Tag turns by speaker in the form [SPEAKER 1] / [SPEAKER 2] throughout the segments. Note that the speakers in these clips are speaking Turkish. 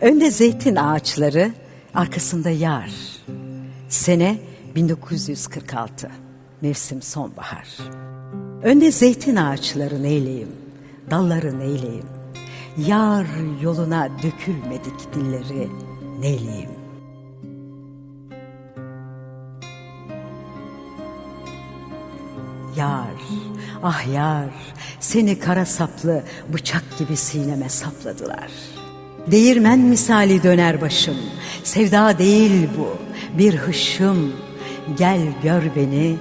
[SPEAKER 1] Önde zeytin ağaçları, arkasında yar. Sene 1946. Mevsim sonbahar. Önde zeytin ağaçları neyleyim, dalları neyleyim. Yar yoluna dökülmedik dilleri neyleyim. Yar, ah yar, seni kara saplı bıçak gibi sineme sapladılar. Değirmen misali döner başım, sevda değil bu, bir hışım. Gel gör beni,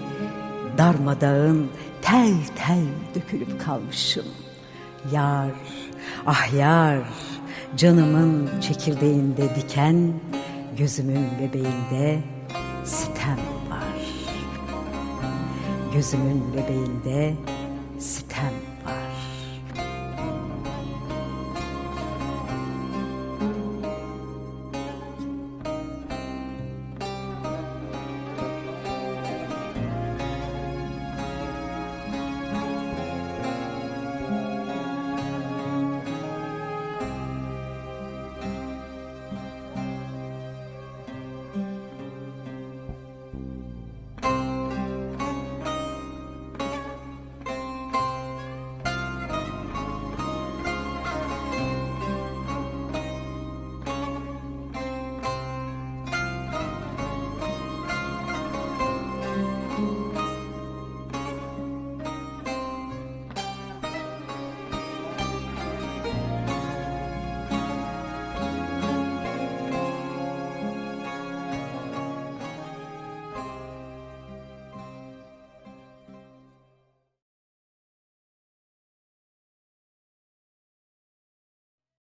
[SPEAKER 1] darmadağın tel tel dökülüp kalmışım. Yar, ah yar, canımın çekirdeğinde diken, gözümün bebeğinde sitem var. Gözümün bebeğinde